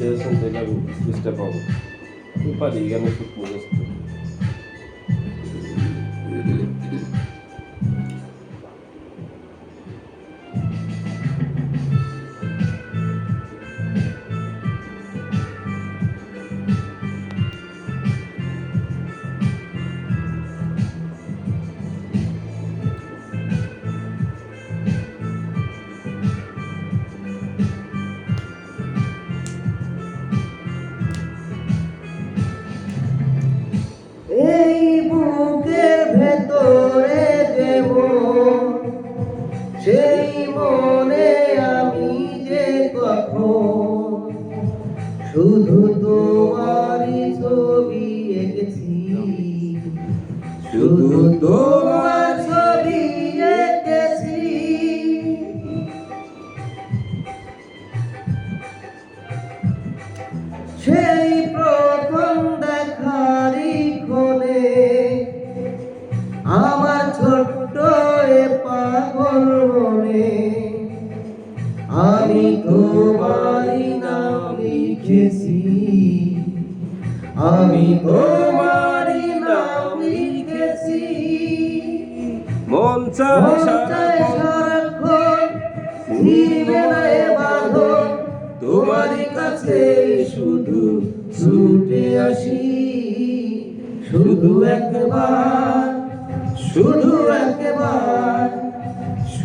ദിവസം എന്തെങ്കിലും ഡിസ്റ്റർബ് ആവും ഇപ്പം അധികം കൂടെ ভেতরে দেব। আমি যে কখন শুধু তোমারই ছবি এঁকেছি। শুধু তোমার ছবি আমি তোমারই নাম লিখেছি। আমি তোমারই নাম লিখেছি। মন চায় সারাক্ষণ। বাঁধন। তোমারই কাছে শুধু ছুটে আসি। শুধু একবার। শুধু একবার।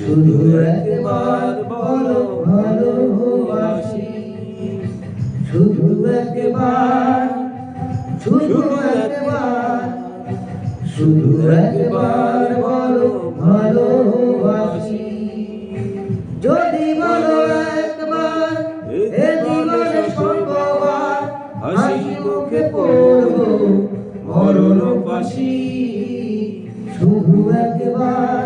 শুধু একবার বলো ভালোবাসি। শুধু একবার শুধু একবার শুধু একবার বলো, ভালোবাসি। যদি বলো একবার এ জীবনে সর্ববার, হাসি মুখে পড়ব, মরণ পাশি শুধু একবার